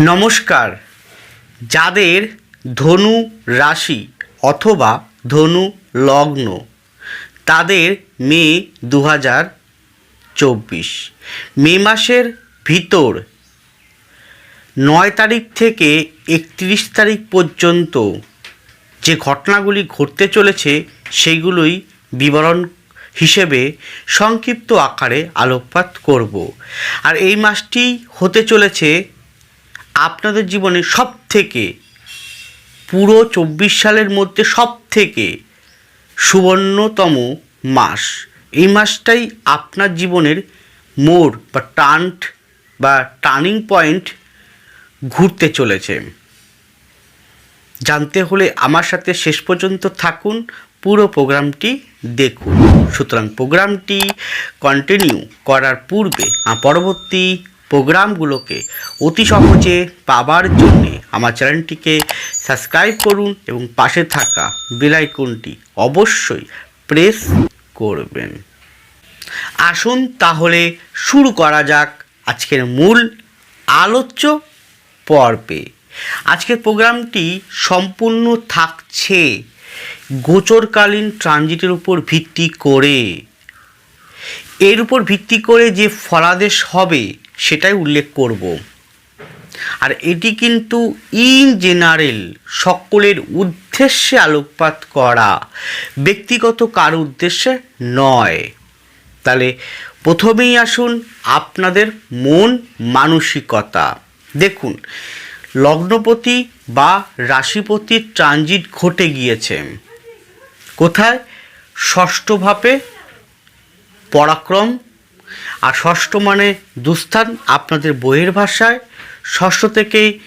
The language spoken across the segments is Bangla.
নমস্কার। যাদের ধনু রাশি অথবা ধনু লগ্ন, তাদের মে দু হাজার চব্বিশ। মে মাসের ভিতর নয় তারিখ থেকে একত্রিশ তারিখ পর্যন্ত যে ঘটনাগুলি ঘটতে চলেছে সেইগুলোই বিবরণ হিসেবে সংক্ষিপ্ত আকারে আলোকপাত করব। আর এই মাসটি হতে চলেছে আপনাদের জীবনে সব থেকে পুরো চব্বিশ সালের মধ্যে সব থেকে সুবর্ণতম মাস, এই মাসটাই আপনার জীবনের মোড় বা টার্ন্ট বা টার্নিং পয়েন্ট ঘুরতে চলেছে। জানতে হলে আমার সাথে শেষ পর্যন্ত থাকুন, পুরো প্রোগ্রামটি দেখুন। সুতরাং প্রোগ্রামটি কন্টিনিউ করার পূর্বে পরবর্তী প্রোগ্রামগুলোকে অতি সহজে পাবার জন্যে আমার চ্যানেলটিকে সাবস্ক্রাইব করুন এবং পাশে থাকা বেল আইকনটি অবশ্যই প্রেস করবেন। আসুন তাহলে শুরু করা যাক আজকের মূল আলোচ্য পর্বে। আজকের প্রোগ্রামটি সম্পূর্ণ থাকছে গোচরকালীন ট্রানজিটের উপর ভিত্তি করে। এর উপর ভিত্তি করে যে ফলাদেশ হবে সেটাই উল্লেখ করব। আর এটি কিন্তু ইন জেনারেল সকলের উদ্দেশ্যে আলোকপাত করা, ব্যক্তিগত কার উদ্দেশ্যে নয়। তাহলে প্রথমেই আসুন আপনাদের মন মানসিকতা। দেখুন, লগ্নপতি বা রাশিপতির ট্রানজিট ঘটে গিয়েছে। কোথায়? ষষ্ঠভাবে পরাক্রম আর ষষ্ঠ মানে দুস্থান আপনাদের বইয়ের ভাষায়। ষষ্ঠ থেকেই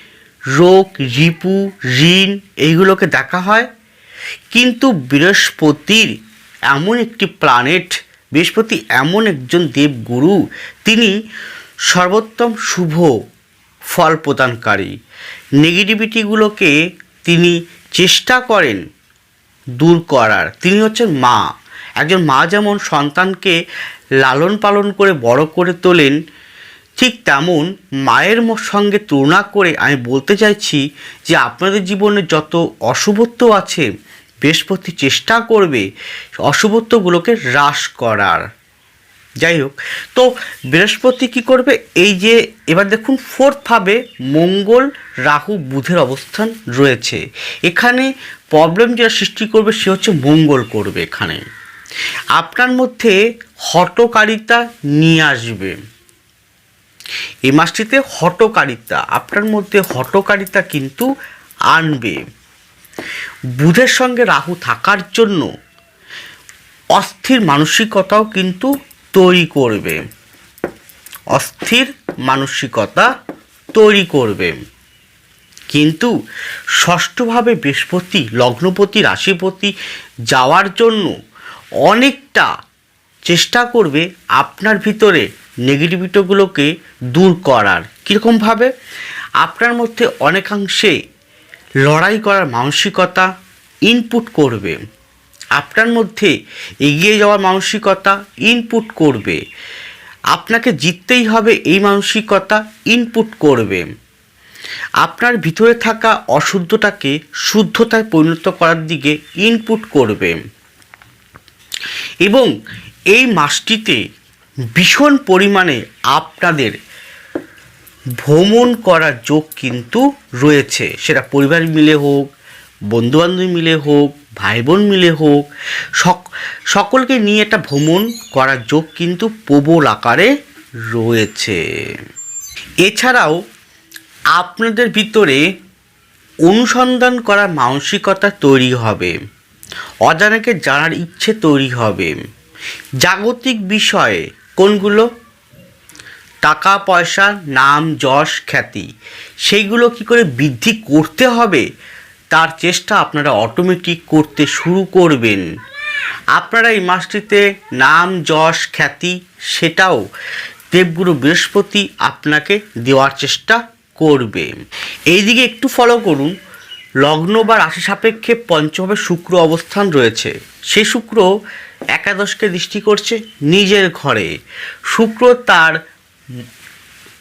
রোগ, রিপু, ঋণ এইগুলোকে দেখা হয়। কিন্তু বৃহস্পতির এমন একটি প্ল্যানেট বৃহস্পতি এমন একজন দেবগুরু, তিনি সর্বোত্তম শুভ ফল প্রদানকারী। নেগেটিভিটিগুলোকে তিনি চেষ্টা করেন দূর করার। তিনি হচ্ছেন মা। একজন মা যেমন সন্তানকে লালন পালন করে বড় করে তোলেন, ঠিক তেমন মায়ের সঙ্গে তুলনা করে আমি বলতে চাইছি যে আপনাদের জীবনে যত অশুভত্ব আছে, বৃহস্পতি চেষ্টা করবে অশুভত্বগুলোকে হ্রাস করার। যাই হোক, তো বৃহস্পতি কি করবে? এই যে এবার দেখুন ফোর্থভাবে মঙ্গল, রাহু, বুধের অবস্থান রয়েছে। এখানে প্রবলেম যেটা সৃষ্টি করবে, সে হচ্ছে মঙ্গল করবে এখানে। আপনার মধ্যে হটকারিতা নিয়ে আসবে। এই মাসটিতে হটকারিতা আপনার মধ্যে হটকারিতা কিন্তু আনবে। বুধের সঙ্গে রাহু থাকার জন্য অস্থির মানসিকতাও কিন্তু তৈরি করবে। অস্থির মানসিকতা তৈরি করবে। কিন্তু ষষ্ঠভাবে বৃহস্পতি, লগ্নপতি, রাশিপতি যাওয়ার জন্য অনেকটা চেষ্টা করবে আপনার ভিতরে নেগেটিভিটিগুলোকে দূর করার। কীরকমভাবে? আপনার মধ্যে অনেকাংশে লড়াই করার মানসিকতা ইনপুট করবে। আপনার মধ্যে এগিয়ে যাওয়ার মানসিকতা ইনপুট করবে। আপনাকে জিততেই হবে এই মানসিকতা ইনপুট করবে। আপনার ভিতরে থাকা অশুদ্ধটাকে শুদ্ধতায় পরিণত করার দিকে ইনপুট করবে। এবং এই মাসটিতে ভীষণ পরিমাণে আপনাদের ভ্রমণ করার যোগ কিন্তু রয়েছে। সেটা পরিবার মিলে হোক, বন্ধুবান্ধব মিলে হোক ভাই বোন মিলে হোক, সক, সকলকে নিয়ে একটা ভ্রমণ করার যোগ কিন্তু প্রবল আকারে রয়েছে। এছাড়াও আপনাদের ভিতরে অনুসন্ধান করার মানসিকতা তৈরি হবে। অজানাকে জানার ইচ্ছে তৈরি হবে। জাগতিক বিষয়ে কোনগুলো? টাকা, পয়সা, নাম, যশ, খ্যাতি, সেইগুলো কি করে বৃদ্ধি করতে হবে? তার চেষ্টা আপনারা অটোমেটিক করতে শুরু করবেন। আপনারা এই মাসটিতে নাম, যশ, খ্যাতি সেটাও দেবগুরু বৃহস্পতি আপনাকে দেওয়ার চেষ্টা করবে। এইদিকে একটু ফলো করুন। লগ্ন বা রাশি সাপেক্ষে পঞ্চমভাবে শুক্র অবস্থান রয়েছে। সেই শুক্র একাদশকে দৃষ্টি করছে নিজের ঘরে। শুক্র তার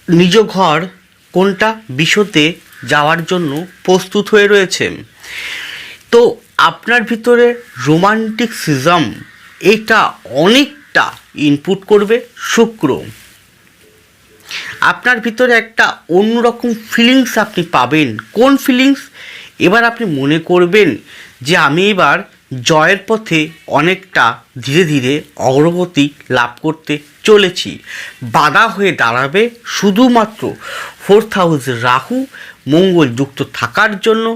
নিজ ঘর কোনটা বিশ্বতে যাওয়ার জন্য প্রস্তুত হয়ে রয়েছে। তো আপনার ভিতরে রোমান্টিক সিজম এটা অনেকটা ইনপুট করবে শুক্র। আপনার ভিতরে একটা অন্যরকম ফিলিংস আপনি পাবেন। কোন ফিলিংস এবার আপনি মনে করবেন যে আমি এবার জয়ের পথে অনেকটা ধীরে ধীরে অগ্রগতি লাভ করতে চলেছি। বাধা হয়ে দাঁড়াবে শুধুমাত্র ফোর্থ হাউসে রাহু, মঙ্গল যুক্ত থাকার জন্য।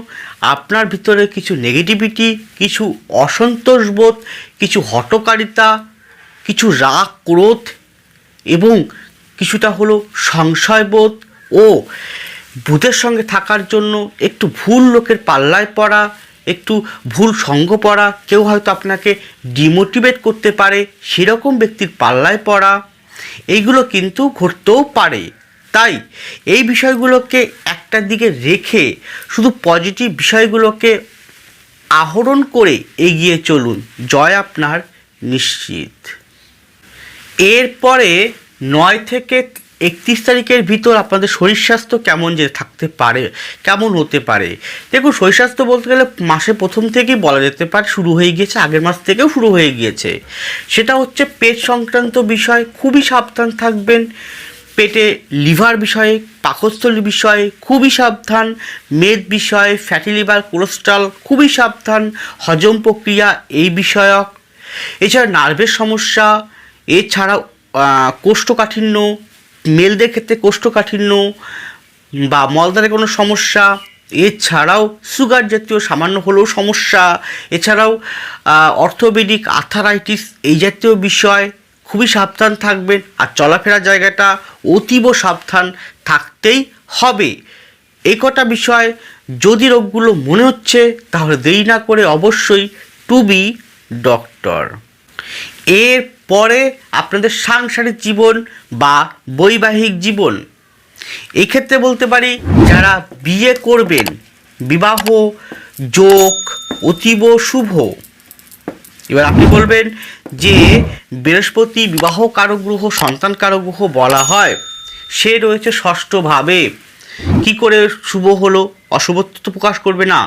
আপনার ভিতরে কিছু নেগেটিভিটি কিছু অসন্তোষবোধ, কিছু হটকারিতা, কিছু রাগ, ক্রোধ এবং কিছুটা হলো সংশয়বোধ। ও বুধের সঙ্গে থাকার জন্য একটু ভুল লোকের পাল্লায় পড়া, একটু ভুল সঙ্গ পড়া, কেউ হয়তো আপনাকে ডিমোটিভেট করতে পারে, সেরকম ব্যক্তির পাল্লায় পড়া, এইগুলো কিন্তু ঘটতেও পারে। তাই এই বিষয়গুলোকে একটা দিকে রেখে শুধু পজিটিভ বিষয়গুলোকে আহরণ করে এগিয়ে চলুন। জয় আপনার নিশ্চিত। এরপরে নয় থেকে একত্রিশ তারিখের ভিতর আপনাদের শরীর স্বাস্থ্য কেমন যে থাকতে পারে কেমন হতে পারে? দেখুন শরীর স্বাস্থ্য বলতে গেলে মাসে প্রথম থেকেই বলা যেতে পারে শুরু হয়ে গিয়েছে আগের মাস থেকেও শুরু হয়ে গিয়েছে। সেটা হচ্ছে পেট সংক্রান্ত বিষয় খুবই সাবধান থাকবেন। পেটে লিভার বিষয়ে পাকস্থলী বিষয়ে খুবই সাবধান। মেদ বিষয়ে ফ্যাটি লিভার কোলেস্ট্রল খুবই সাবধান। হজম প্রক্রিয়া এই বিষয়ক। এছাড়া নার্ভের সমস্যা এছাড়াও আহ, কোষ্ঠকাঠিন্য মেলদের ক্ষেত্রে কোষ্ঠকাঠিন্য বা মলদারে কোনো সমস্যা, এছাড়াও সুগার জাতীয় সামান্য হলেও সমস্যা, এছাড়াও অর্থোপেডিক আর্থারাইটিস এই জাতীয় বিষয় খুবই সাবধান থাকবেন আর চলাফেরা জায়গাটা অতীব সাবধান থাকতেই হবে। এই কটা বিষয় যদি রোগগুলো মনে হচ্ছে তাহলে দেরি না করে অবশ্যই টু বি ডক্টর। এর পরে আপনাদের সাংসারিক জীবন বা বৈবাহিক জীবন। এই ক্ষেত্রে বলতে পারি, যারা বিয়ে করবেন, বিবাহ, যোগ, অতীব, শুভ। এবার আপনি বলবেন যে বৃহস্পতি বিবাহ কারক গ্রহ সন্তান কারক গ্রহ বলা হয়, সে রয়েছে ষষ্ঠভাবে। কি করে শুভ হলো? অশুভত্ব প্রকাশ করবে না।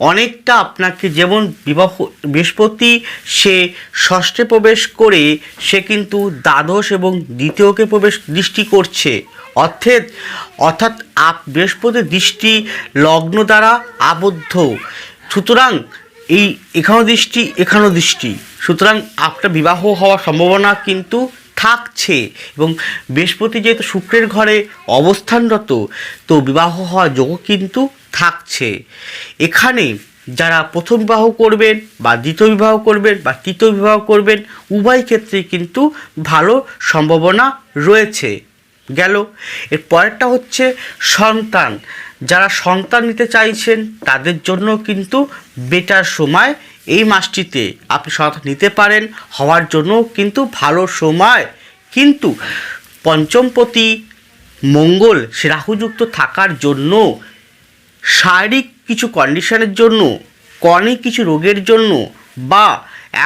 অনেকটা আপনাকে যেমন বিবাহ, বৃহস্পতি, সে ষষ্ঠে প্রবেশ করে, সে কিন্তু দ্বাদশ এবং দ্বিতীয়কে প্রবেশ, দৃষ্টি করছে। অর্থাৎ অর্থাৎ আপ, বৃহস্পতির দৃষ্টি লগ্ন দ্বারা আবদ্ধ। সুতরাং এই এখানো দৃষ্টি এখানো দৃষ্টি। সুতরাং আপনার বিবাহ হওয়ার সম্ভাবনা কিন্তু থাকছে এবং বৃহস্পতি যেহেতু শুক্রের ঘরে অবস্থানরত, তো বিবাহ হওয়ার যোগও কিন্তু থাকছে। এখানে যারা প্রথম বিবাহ করবেন বা দ্বিতীয় বিবাহ করবেন বা তৃতীয় বিবাহ করবেন, উভয় ক্ষেত্রেই কিন্তু ভালো সম্ভাবনা রয়েছে। গেল। এর পরেরটা হচ্ছে সন্তান। যারা সন্তান নিতে চাইছেন, তাদের জন্য কিন্তু বেটার সময় এই মাসটিতে। আপনি সন্তান নিতে পারেন, হওয়ার জন্য কিন্তু ভালো সময়। কিন্তু পঞ্চমপতি মঙ্গল, সে রাহুযুক্ত থাকার জন্য শারীরিক কিছু কন্ডিশনের জন্য কর্নিক কিছু রোগের জন্য, বা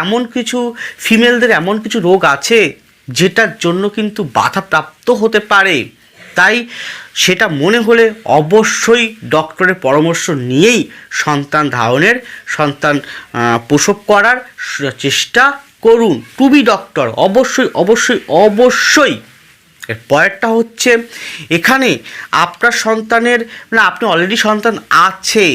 এমন কিছু ফিমেলদের এমন কিছু রোগ আছে, যেটার জন্য কিন্তু বাধাপ্রাপ্ত হতে পারে। তাই সেটা মনে হলে অবশ্যই ডক্টরের পরামর্শ নিয়েই সন্তান ধারণের, সন্তান প্রসব করার চেষ্টা করুন। টু বি ডক্টর অবশ্যই অবশ্যই অবশ্যই এর পরেরটা হচ্ছে, এখানে আপনার সন্তানের মানে আপনি অলরেডি সন্তান আছে।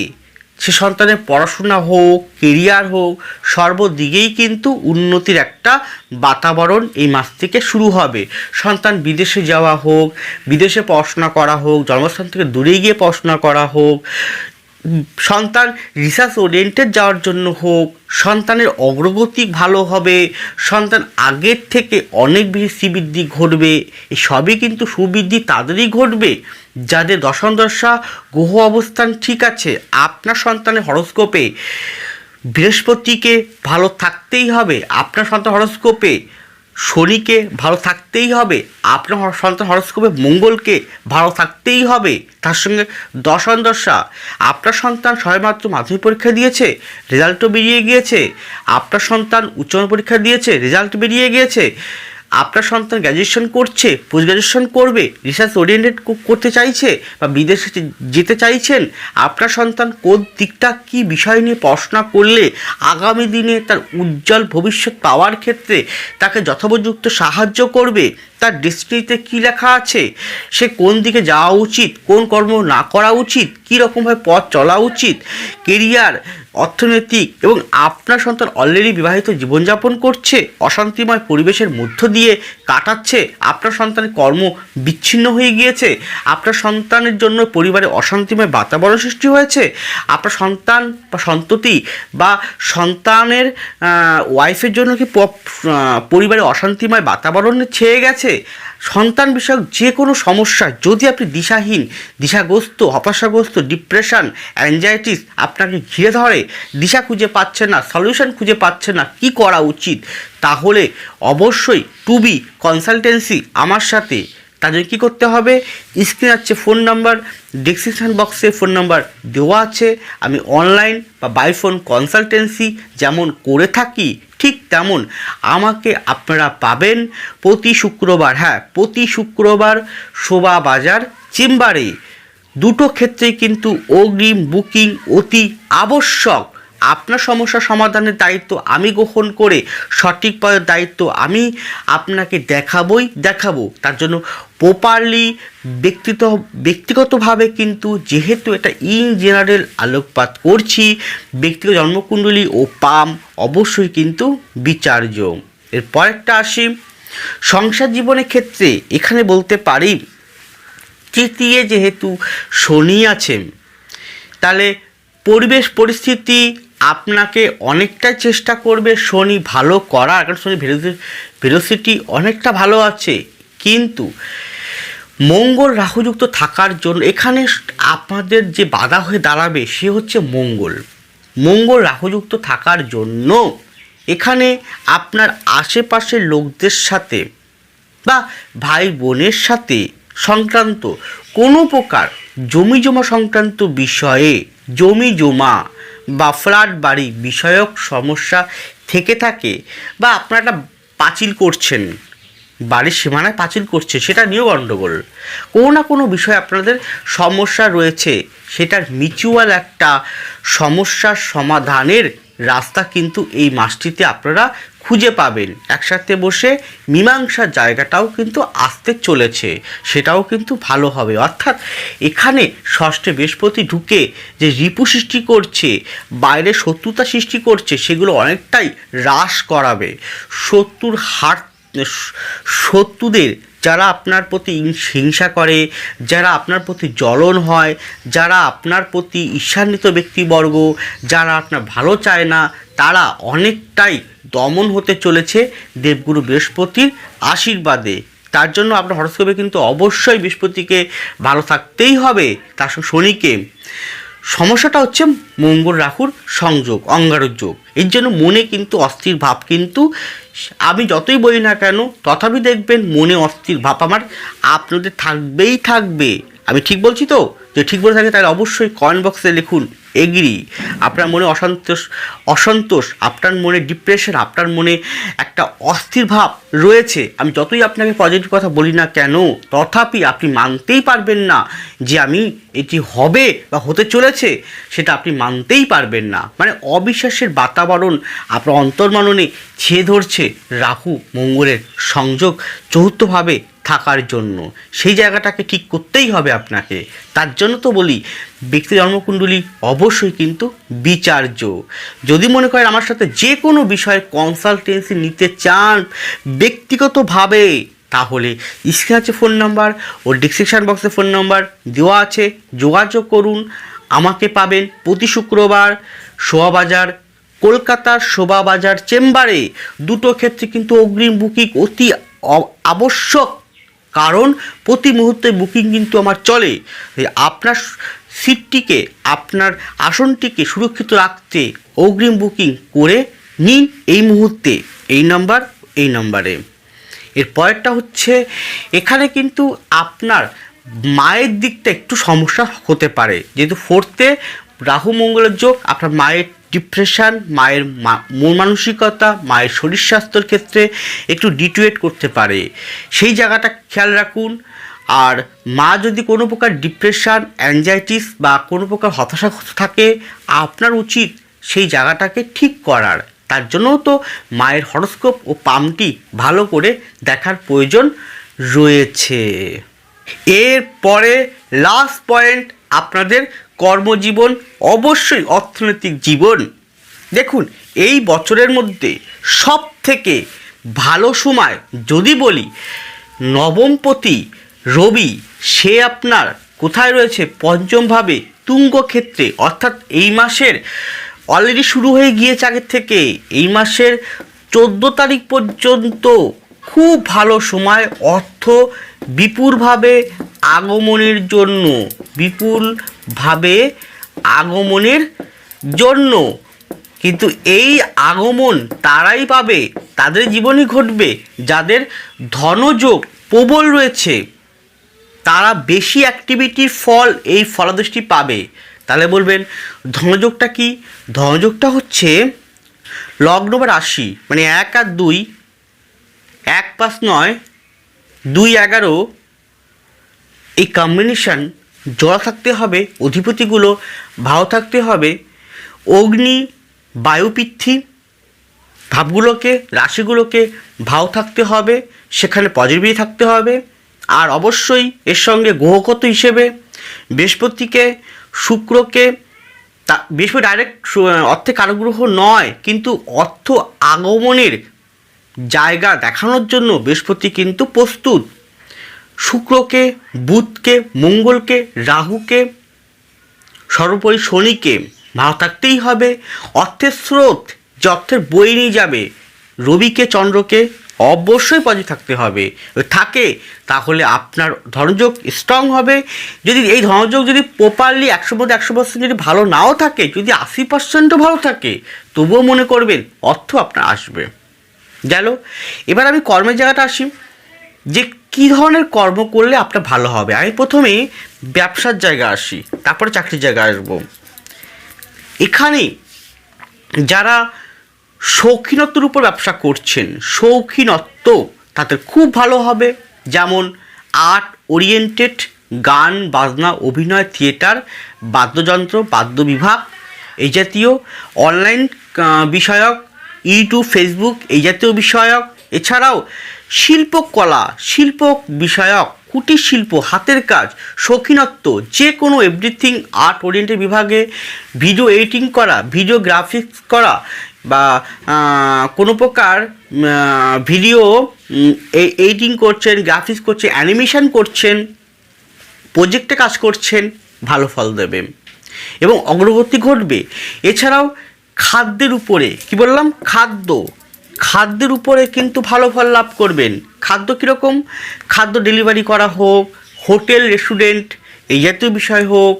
সে সন্তানের পড়াশোনা হোক কেরিয়ার হোক, সর্বদিকেই কিন্তু উন্নতির একটা বাতাবরণ এই মাস থেকে শুরু হবে। সন্তান বিদেশে যাওয়া হোক, বিদেশে পড়াশোনা করা হোক, জন্মস্থান থেকে দূরে গিয়ে পড়াশোনা করা হোক সন্তান রিসার্চ ওরিয়েন্টেড যাওয়ার জন্য হোক, সন্তানের অগ্রগতি ভালো হবে, সন্তান আগের থেকে অনেক বেশি শ্রীবৃদ্ধি ঘটবে এই সবই কিন্তু সুবৃদ্ধি তাদেরই ঘটবে। যাদের দশম দশা গ্রহ অবস্থান ঠিক আছে, আপনার সন্তানের হরস্কোপে বৃহস্পতিকে ভালো থাকতেই হবে, আপনার সন্তান হরস্কোপে শনিকে ভালো থাকতেই হবে, আপনার সন্তান হরস্কোপে মঙ্গলকে ভালো থাকতেই হবে, তার সঙ্গে দশম দশা, আপনার সন্তান সবেমাত্র মাধ্যমিক পরীক্ষা দিয়েছে, রেজাল্টও বেরিয়ে গিয়েছে, আপনার সন্তান উচ্চ পরীক্ষা দিয়েছে, রেজাল্ট বেরিয়ে গিয়েছে আপনার সন্তান গ্র্যাজুয়েশন করছে পোস্ট গ্র্যাজুয়েশন করবে রিসার্চ ওরিয়েন্টেড করতে চাইছে বা বিদেশে যেতে চাইছেন, আপনার সন্তান কোন দিকটা, কী বিষয় নিয়ে পড়াশোনা করলে আগামী দিনে তার উজ্জ্বল ভবিষ্যৎ পাওয়ার ক্ষেত্রে তাকে যথোপযুক্ত সাহায্য করবে তার ডিস্ট্রিতে কী লেখা আছে? সে কোন দিকে যাওয়া উচিত? কোন কর্ম না করা উচিত? কী রকমভাবে পথ চলা উচিত? কেরিয়ার অর্থনৈতিক এবং আপনার সন্তান অলরেডি বিবাহিত জীবনযাপন করছে, অশান্তিময় পরিবেশের মধ্য দিয়ে কাটাচ্ছে, আপনার সন্তানের কর্ম বিচ্ছিন্ন হয়ে গিয়েছে, আপনার সন্তানের জন্য পরিবারে অশান্তিময় বাতাবরণ সৃষ্টি হয়েছে, আপনার সন্তান বা সন্ততি বা সন্তানের ওয়াইফের জন্য কি পরিবারে অশান্তিময় বাতাবরণ ছেয়ে গেছে? সন্তান বিষয়ক যে কোনো সমস্যা যদি আপনি দিশাহীন, দিশাগ্রস্ত হতাশাগ্রস্ত ডিপ্রেশন অ্যাংজাইটিস আপনাকে ঘিরে ধরে, দিশা খুঁজে পাচ্ছেন না সলিউশন খুঁজে পাচ্ছেন না, কি করা উচিত? তাহলে অবশ্যই টু বি কনসালটেন্সি আমার সাথে। তাদের কী করতে হবে? স্ক্রিন আছে ফোন নাম্বার ডিসক্রিপশান বক্সে ফোন নাম্বার দেওয়া আছে। আমি অনলাইন বা বাই ফোন কনসালটেন্সি যেমন করে থাকি তেমন আমাকে আপনারা পাবেন প্রতি শুক্রবার হ্যাঁ প্রতি শুক্রবার শোভা বাজার চেম্বারে। দুটো ক্ষেত্রেই কিন্তু অগ্রিম বুকিং অতি আবশ্যক। আপনার সমস্যা সমাধানের দায়িত্ব আমি গ্রহণ করে সঠিক পদের দায়িত্ব আমি আপনাকে দেখাবই, দেখাবো। তার জন্য প্রপারলি ব্যক্তিত, ব্যক্তিগতভাবে কিন্তু যেহেতু এটা ইন জেনারেল আলোকপাত করছি, ব্যক্তিগত জন্মকুণ্ডলী ও পাম অবশ্যই কিন্তু বিচার্য। এর পরেরটা আসি। সংসার জীবনের ক্ষেত্রে এখানে বলতে পারি, তৃতীয় যেহেতু শনি আছেন তাহলে পরিবেশ, পরিস্থিতি আপনাকে অনেকটাই চেষ্টা করবে শনি ভালো করার, কারণ শনি ভেলোসিটি অনেকটা ভালো আছে। কিন্তু মঙ্গল রাহুযুক্ত থাকার জন্য, এখানে আপনাদের যে বাধা হয়ে দাঁড়াবে সে হচ্ছে মঙ্গল। মঙ্গল রাহুযুক্ত থাকার জন্য এখানে আপনার আশেপাশের লোকদের সাথে বা ভাই বোনের সাথে সংক্রান্ত কোনো প্রকার জমি জমা সংক্রান্ত বিষয়ে জমি জমা বা ফ্ল্যাট বাড়ি বিষয়ক সমস্যা থেকে থাকে বা আপনারা একটা পাঁচিল করছেন, বাড়ির সীমানায় পাঁচিল করছে সেটা নিয়েও গণ্ডগোল কোনো না কোনো বিষয়ে আপনাদের সমস্যা রয়েছে, সেটার মিচুয়াল একটা সমস্যার সমাধানের রাস্তা কিন্তু এই মাসটিতে আপনারা খুঁজে পাবেন। একসাথে বসে মীমাংসার জায়গাটাও কিন্তু আসতে চলেছে, সেটাও কিন্তু ভালো হবে। অর্থাৎ এখানে ষষ্ঠে বৃহস্পতি ঢুকে যে রিপু সৃষ্টি করছে, বাইরে শত্রুতা সৃষ্টি করছে, সেগুলো অনেকটাই হ্রাস করাবে। শত্রুর হার শত্রুদের যারা আপনার প্রতি হিংসা করে, যারা আপনার প্রতি জ্বলন হয়, যারা আপনার প্রতি ঈর্ষান্বিত ব্যক্তিবর্গ, যারা আপনার ভালো চায় না, তারা অনেকটাই দমন হতে চলেছে দেবগুরু বৃহস্পতির আশীর্বাদে। তার জন্য আপনার হরস্কোপে কিন্তু অবশ্যই বৃহস্পতিকে ভালো থাকতেই হবে, তার শনিকে। সমস্যাটা হচ্ছে মঙ্গল রাহুর সংযোগ অঙ্গারক যোগ এর জন্য মনে কিন্তু অস্থির ভাব কিন্তু আমি যতই বলি না কেন, তথাপি দেখবেন মনে অস্থির ভাব আমার আপনাদের থাকবেই থাকবে। আমি ঠিক বলছি তো? যে ঠিক বলে থাকে তাহলে অবশ্যই কমেন্ট বক্সে লিখুন। এগ্রি। আপনার মনে অসন্তোষ অসন্তোষ, আপনার মনে ডিপ্রেশন আপনার মনে একটা অস্থির ভাব রয়েছে। আমি যতই আপনাকে পজিটিভ কথা বলি না কেন, তথাপি আপনি মানতেই পারবেন না যে আমি এটি হবে বা হতে চলেছে, সেটা আপনি মানতেই পারবেন না। মানে অবিশ্বাসের বাতাবরণ আপনার অন্তর্মাননে ছেয়ে ধরছে রাহু, মঙ্গলের সংযোগ চৌথভাবে থাকার জন্য। সেই জায়গাটাকে ঠিক করতেই হবে আপনাকে। তার জন্য তো বলি, ব্যক্তি জন্মকুণ্ডলী অবশ্যই কিন্তু বিচার্য। যদি মনে করেন আমার সাথে যে কোনো বিষয়ে কনসালটেন্সি নিতে চান ব্যক্তিগতভাবে, তাহলে স্ক্রিন আছে ফোন নাম্বার ও ডিসক্রিপশান বক্সে ফোন নাম্বার দেওয়া আছে। যোগাযোগ করুন, আমাকে পাবেন প্রতি শুক্রবার শোয়াবাজার কলকাতার শোভাবাজার চেম্বারে। দুটো ক্ষেত্রে কিন্তু অগ্রিম বুকিং অতি আবশ্যক। কারণ প্রতি মুহূর্তে বুকিং কিন্তু আমার চলে। আপনার সিটটিকে, আপনার আসনটিকে সুরক্ষিত রাখতে অগ্রিম বুকিং করে নিন এই মুহূর্তে। এই নাম্বার, এই নাম্বারে। এর পরেরটা হচ্ছে, এখানে কিন্তু আপনার মায়ের দিকটা একটু সমস্যা হতে পারে। যেহেতু ফোর্থে রাহু, মঙ্গলের যোগ, আপনার মায়ের ডিপ্রেশন মায়ের মন মানসিকতা, মায়ের শরীর স্বাস্থ্যের ক্ষেত্রে একটু ডিটুয়েট করতে পারে। সেই জায়গাটা খেয়াল রাখুন। আর মা যদি কোনো প্রকার ডিপ্রেশান অ্যাংজাইটিস বা কোনো প্রকার হতাশা থাকে, আপনার উচিত সেই জায়গাটাকে ঠিক করার। তার জন্যও তো মায়ের হরস্কোপ ও পামটি ভালো করে দেখার প্রয়োজন রয়েছে। এরপরে লাস্ট পয়েন্ট আপনাদের কর্মজীবন, অবশ্যই অর্থনৈতিক জীবন। দেখুন, এই বছরের মধ্যে সব থেকে ভালো সময় যদি বলি, নবমপতি রবি, সে আপনার কোথায় রয়েছে? পঞ্চমভাবে তুঙ্গ ক্ষেত্রে অর্থাৎ এই মাসের অলরেডি শুরু হয়ে গিয়েছে আগের থেকে। এই মাসের চোদ্দ তারিখ পর্যন্ত খুব ভালো সময় অর্থ বিপুলভাবে আগমনের জন্য, বিপুলভাবে আগমনের জন্য। কিন্তু এই আগমন তারাই পাবে, তাদের জীবনই ঘটবে, যাদের ধনযোগ প্রবল রয়েছে। তারা বেশি অ্যাক্টিভিটির ফল এই ফলাদৃষ্টি পাবে। তাহলে বলবেন, ধনযোগটা কি? ধনযোগটা হচ্ছে লগ্ন বা রাশি মানে এক আর দুই, এক পাঁচ নয় দুই এগারো, এই কম্বিনেশন জড়া থাকতে হবে, অধিপতিগুলো ভাও থাকতে হবে, অগ্নি বায়ুপৃথ্বী ভাবগুলোকে, রাশিগুলোকে ভাও থাকতে হবে, সেখানে পজিটিভ থাকতে হবে, আর অবশ্যই এর সঙ্গে গ্রহগত হিসেবে বৃহস্পতিকে, শুক্রকে, তা বৃহস্পতি ডাইরেক্ট অর্থে কারগ্রহ নয়, কিন্তু অর্থ আগমনের জায়গা দেখানোর জন্য বৃহস্পতি কিন্তু প্রস্তুত। শুক্রকে, বুধকে, মঙ্গলকে, রাহুকে, সর্বোপরি শনিকে ভালো থাকতেই হবে। অর্থের স্রোত যে অর্থের বই নিয়ে যাবে, রবিকে, চন্দ্রকে অবশ্যই পজিটিভ থাকতে হবে। থাকে, তাহলে আপনার ধনযোগ স্ট্রং হবে। যদি এই ধনযোগ যদি প্রপারলি একশো মধ্যে একশো পার্সেন্ট যদি ভালো নাও থাকে, যদি আশি পার্সেন্টও ভালো থাকে, তবুও মনে করবেন অর্থ আপনার আসবে। গেল। এবার আমি কর্মের জায়গাটা আসি, যে কী ধরনের কর্ম করলে আপনার ভালো হবে। আমি প্রথমে ব্যবসার জায়গা আসি, তারপরে চাকরির জায়গায় আসব। এখানে যারা শৌখিনত্বের উপর ব্যবসা করছেন, শৌখিনত্ব তাদের খুব ভালো হবে। যেমন আর্ট ওরিয়েন্টেড গান, বাজনা, অভিনয়, থিয়েটার, বাদ্যযন্ত্র বাদ্য বিভাগ এই জাতীয়। অনলাইন বিষয়ক ইউটিউব, ফেসবুক, এই জাতীয় বিষয়ক। এছাড়াও শিল্পকলা শিল্প বিষয়ক, কুটির শিল্প, হাতের কাজ শৌখিনত্ব যে কোনো এভরিথিং আর্ট ওরিয়েন্টেড বিভাগে ভিডিও এডিটিং করা ভিডিও গ্রাফিক্স করা, বা কোনো প্রকার ভিডিও এডিটিং করছেন গ্রাফিক্স করছেন অ্যানিমেশন করছেন প্রজেক্টে কাজ করছেন, ভালো ফল দেবে। এবং অগ্রগতি ঘটবে। এছাড়াও খাদ্যের উপরে, কি বললাম? খাদ্য। খাদ্যের উপরে কিন্তু ভালো ফল লাভ করবেন। খাদ্য কীরকম? খাদ্য ডেলিভারি করা হোক, হোটেল রেস্টুরেন্ট, এই জাতীয় বিষয় হোক,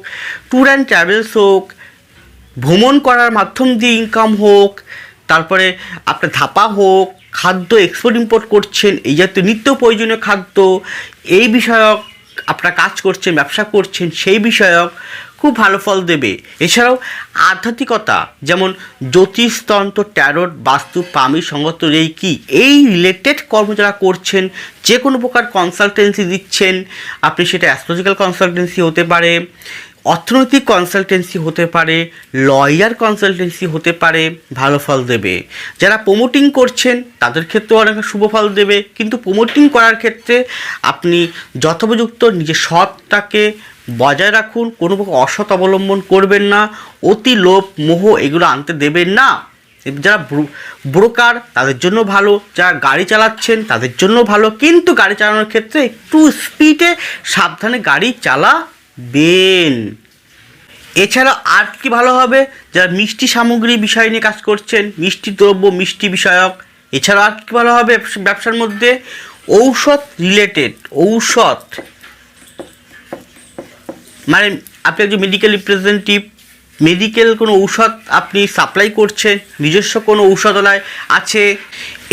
ট্যুর অ্যান্ড ট্রাভেলস হোক, ভ্রমণ করার মাধ্যম দিয়ে ইনকাম হোক, তারপরে আপনার ধাপা হোক, খাদ্য এক্সপোর্ট ইম্পোর্ট করছেন, এই জাতীয় নিত্য প্রয়োজনীয় খাদ্য, এই বিষয়ক আপনারা কাজ করছেন, ব্যবসা করছেন, সেই বিষয়ক খুব ভালো ফল দেবে। এছাড়াও আধ্যাত্মিকতা, যেমন জ্যোতিষতন্ত্র, ট্যারোট, বাস্তু, পামি, সঙ্গত, রেইকি, এই রিলেটেড কর্ম যারা করছেন যে কোনো প্রকার কনসালটেন্সি দিচ্ছেন, আপনি সেটা অ্যাস্ট্রোলজিক্যাল কনসালটেন্সি হতে পারে, অর্থনৈতিক কনসালটেন্সি হতে পারে লয়ার কনসালটেন্সি হতে পারে, ভালো ফল দেবে। যারা প্রমোটিং করছেন, তাদের ক্ষেত্রেও অনেক শুভ ফল দেবে। কিন্তু প্রমোটিং করার ক্ষেত্রে আপনি যথোপযুক্ত নিজের সৎটাকে বজায় রাখুন, কোনো অসৎ অবলম্বন করবেন না, অতি লোভ, মোহ এগুলো আনতে দেবেন না। যারা ব্রোকার তাদের জন্য ভালো, যারা গাড়ি চালাচ্ছেন, তাদের জন্য ভালো, কিন্তু গাড়ি চালানোর ক্ষেত্রে একটু স্পিডে সাবধানে গাড়ি চালাবেন। এছাড়া আর কি ভালো হবে? যারা মিষ্টি সামগ্রী বিষয় নিয়ে কাজ করছেন, মিষ্টি দ্রব্য, মিষ্টি বিষয়ক, এছাড়া আর কি ভালো হবে ব্যবসা- ব্যবসার মধ্যে? ঔষধ রিলেটেড ঔষধ। মানে আপনি একজন মেডিকেল রিপ্রেজেন্টেটিভ মেডিকেল কোনো ঔষধ আপনি সাপ্লাই করছেন নিজস্ব কোনো ঔষধালয় আছে,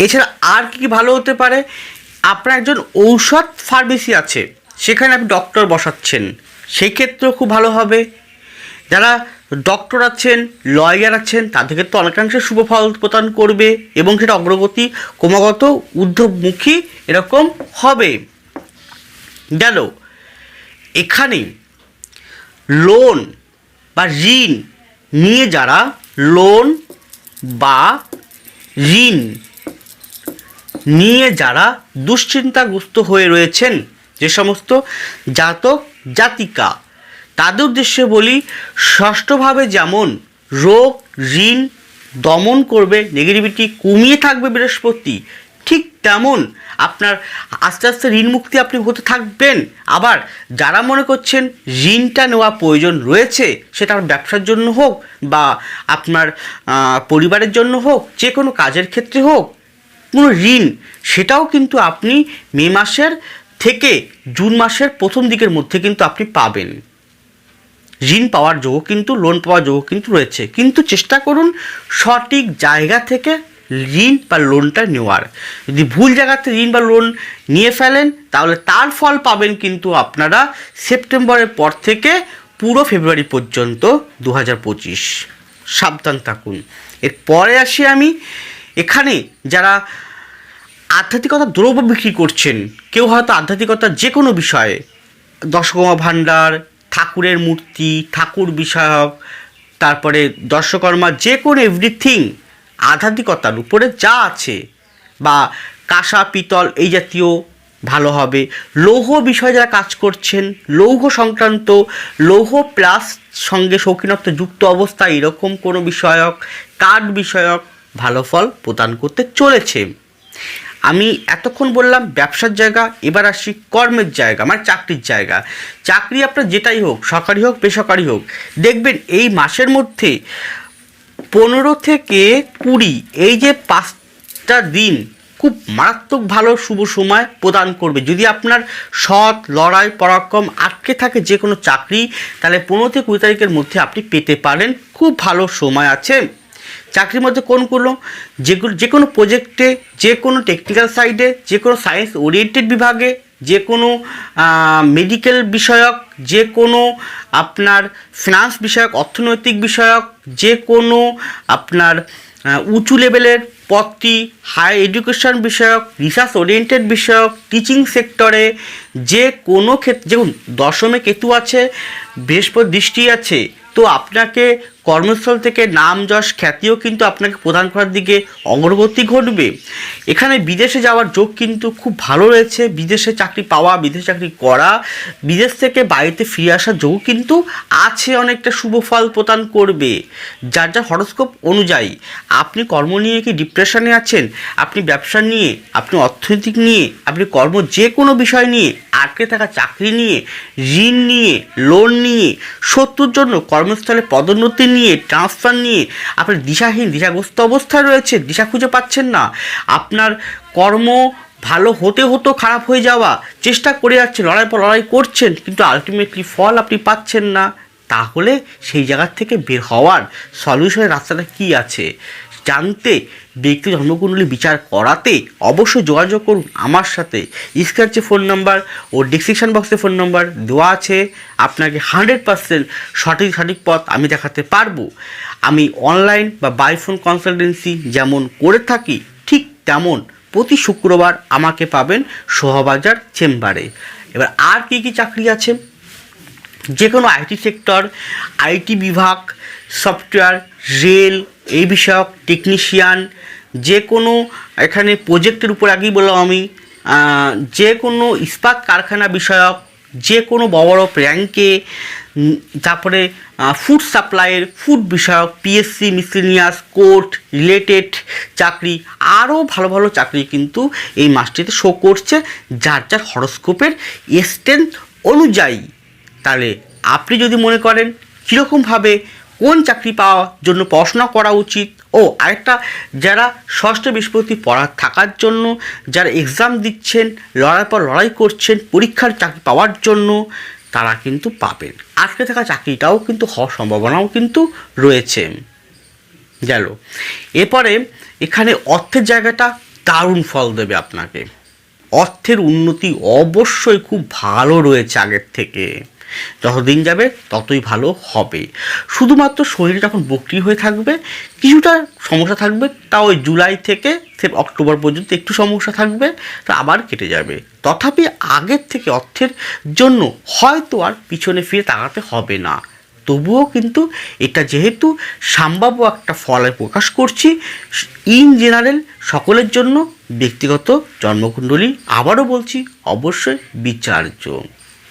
এছাড়া আর কি ভালো হতে পারে? আপনার একজন ঔষধ ফার্মেসি আছে, সেখানে আপনি ডক্টর বসাচ্ছেন সেই ক্ষেত্রেও খুব ভালো হবে। যারা ডক্টর আছেন লয়ার আছেন তাদেরকে তো অনেকাংশে শুভ ফল প্রদান করবে এবং সেটা অগ্রগতি ক্রমাগত ঊর্ধ্বমুখী এরকম হবে। গেল, এখানে লোন বা ঋণ নিয়ে যারা লোন বা ঋণ নিয়ে যারা দুশ্চিন্তাগ্রস্ত হয়ে রয়েছেন, যে সমস্ত জাতক, জাতিকা, তাদের উদ্দেশ্যে বলি, ষষ্ঠভাবে যেমন রোগ, ঋণ দমন করবে নেগেটিভিটি কমিয়ে থাকবে বৃহস্পতি ঠিক তেমন। আপনার আস্তে আস্তে ঋণ মুক্তি আপনি হতে থাকবেন। আবার যারা মনে করছেন ঋণটা নেওয়া প্রয়োজন রয়েছে, সেটা ব্যবসার জন্য হোক বা আপনার পরিবারের জন্য হোক যে কোনো কাজের ক্ষেত্রে হোক, কোনো ঋণ, সেটাও কিন্তু আপনি মে মাসের থেকে জুন মাসের প্রথম দিকের মধ্যে কিন্তু আপনি পাবেন। ঋণ পাওয়ার যোগও কিন্তু লোন পাওয়ার যোগও কিন্তু রয়েছে। কিন্তু চেষ্টা করুন সঠিক জায়গা থেকে ঋণ বা লোনটা নেওয়ার। যদি ভুল জায়গাতে ঋণ বা লোন নিয়ে ফেলেন, তাহলে তার ফল পাবেন কিন্তু আপনারা সেপ্টেম্বরের পর থেকে পুরো ফেব্রুয়ারি পর্যন্ত দু পঁচিশ। সাবধান থাকুন। এরপরে আসি আমি। এখানে যারা আধ্যাত্মিকতা দ্রব্য বিক্রি করছেন, কেউ হয়তো আধ্যাত্মিকতার যে কোনো বিষয়ে, দশকর্মা ভাণ্ডার, ঠাকুরের মূর্তি, ঠাকুর বিষয়ক, তারপরে দর্শকর্মা যে কোনো এভরিথিং আধ্যাত্মিকতার উপরে যা আছে, বা কাঁসা, পিতল এই জাতীয় ভালো হবে। লৌহ বিষয়ে যারা কাজ করছেন, লৌহ সংক্রান্ত, লৌহ প্লাস সঙ্গে শৌখিনত্ব যুক্ত অবস্থা এরকম কোনো বিষয়ক, কাঠ বিষয়ক ভালো ফল প্রদান করতে চলেছে। আমি এতক্ষণ বললাম ব্যবসার জায়গা, এবার আসি কর্মের জায়গা মানে চাকরির জায়গা। চাকরি আপনার যেটাই হোক, সরকারি হোক, বেসরকারি হোক, দেখবেন এই মাসের মধ্যে পনেরো থেকে কুড়ি, এই যে পাঁচটা দিন খুব মারাত্মক ভালো শুভ সময় প্রদান করবে। যদি আপনার সৎ, লড়াই, পরাক্রম আটকে থাকে যে কোনো চাকরি, তাহলে পনেরো থেকে কুড়ি তারিখের মধ্যে আপনি পেতে পারেন। খুব ভালো সময় আছে। চাকরির মধ্যে কোনগুলো যেগুলো, যে কোনো প্রজেক্টে যে কোনো টেকনিক্যাল সাইডে যে কোনো সায়েন্স ওরিয়েন্টেড বিভাগে যে কোনো মেডিকেল বিষয়ক যে কোনো আপনার ফিনান্স বিষয়ক, অর্থনৈতিক বিষয়ক যে কোনো আপনার উঁচু লেভেলের পদটি হাই এডুকেশন বিষয়ক রিসার্চ ওরিয়েন্টেড বিষয়ক টিচিং সেক্টরে যে কোনো ক্ষেত্রে যেমন দশমে কেতু আছে, বৃহস্পতি দৃষ্টি আছে, তো আপনাকে কর্মস্থল থেকে নাম যশ খ্যাতিও কিন্তু আপনাকে প্রদান করার দিকে অগ্রগতি ঘটবে। এখানে বিদেশে যাওয়ার যোগ কিন্তু খুব ভালো রয়েছে। বিদেশে চাকরি পাওয়া, বিদেশে চাকরি করা, বিদেশ থেকে বাড়িতে ফিরে আসার যোগ কিন্তু আছে অনেকটা শুভ ফল প্রদান করবে। যার যা হরস্কোপ অনুযায়ী আপনি কর্ম নিয়ে কি ডিপ্রেশনে আছেন? আপনি ব্যবসা নিয়ে, আপনি অর্থনৈতিক নিয়ে, আপনি কর্ম যে কোনো বিষয় নিয়ে আটকে থাকা চাকরি নিয়ে, ঋণ নিয়ে লোন নিয়ে শত্রুর জন্য কর্মস্থলে পদোন্নতি নিয়ে ট্রান্সফার নিয়ে, আপনার দিশাহীন, দিশাগ্রস্ত অবস্থায় রয়েছে দিশা খুঁজে পাচ্ছেন না। আপনার কর্ম ভালো হতে হতো, খারাপ হয়ে যাওয়া, চেষ্টা করে যাচ্ছে লড়াই পর লড়াই করছেন, কিন্তু আলটিমেটলি ফল আপনি পাচ্ছেন না। তাহলে সেই জায়গার থেকে বের হওয়ার সলিউশনের রাস্তাটা কি আছে? জানতে, ব্যক্তি জন্মকুণ্ডলী বিচার করাতে অবশ্যই যোগাযোগ করুন আমার সাথে। স্ক্রার যে ফোন নাম্বার ও ডিসক্রিপশন বক্সে ফোন নাম্বার দেওয়া আছে, আপনাকে হান্ড্রেড পার্সেন্ট সঠিক সঠিক পথ আমি দেখাতে পারব। আমি অনলাইন বা বাই ফোন কনসালটেন্সি যেমন করে থাকি, ঠিক তেমন প্রতি শুক্রবার আমাকে পাবেন সোহাবাজার চেম্বারে। এবার আর কী কী চাকরি আছে? যে কোনো আইটি সেক্টর আইটি বিভাগ সফটওয়্যার রেল এই বিষয়ক টেকনিশিয়ান যে কোনো এখানে প্রজেক্টের উপর আগেই বললাম আমি যে কোনো ইস্পাত কারখানা বিষয়ক, যে কোনো বড় বড় র্যাঙ্কে তারপরে ফুড সাপ্লাইয়ের ফুড বিষয়ক পিএসসি মিসলিনিয়াস কোর্ট রিলেটেড চাকরি আরও ভালো ভালো চাকরি কিন্তু এই মাসটিতে শো করছে, যার যার হরস্কোপের স্ট্রেন্থ অনুযায়ী। তাহলে আপনি যদি মনে করেন কীরকমভাবে কোন চাকরি পাওয়ার জন্য পড়াশোনা করা উচিত? ও, আরেকটা, যারা ষষ্ঠ বৃহস্পতি পড়া, থাকার জন্য, যারা এক্সাম দিচ্ছেন লড়াই পর লড়াই করছেন, পরীক্ষার চাকরি পাওয়ার জন্য, তারা কিন্তু পাবেন। আজকে থাকা চাকরিটাও কিন্তু হওয়ার সম্ভাবনাও কিন্তু রয়েছে। গেল। এরপরে, এখানে অর্থের জায়গাটা দারুণ ফল দেবে আপনাকে। অর্থের উন্নতি অবশ্যই খুব ভালো রয়েছে আগের থেকে। যতদিন যাবে, ততই ভালো হবে। শুধুমাত্র শরীর যখন বক্রি হয়ে থাকবে, কিছুটা সমস্যা থাকবে, তা ওই জুলাই থেকে অক্টোবর পর্যন্ত একটু সমস্যা থাকবে, তা আবার কেটে যাবে। তথাপি আগের থেকে অর্থের জন্য হয়তো আর পিছনে ফিরে তাকাতে হবে না। তবুও কিন্তু এটা যেহেতু সম্ভাব্য একটা ফলে প্রকাশ করছি, ইন জেনারেল সকলের জন্য ব্যক্তিগত জন্মকুণ্ডলী আবারও বলছি, অবশ্যই বিচার্য।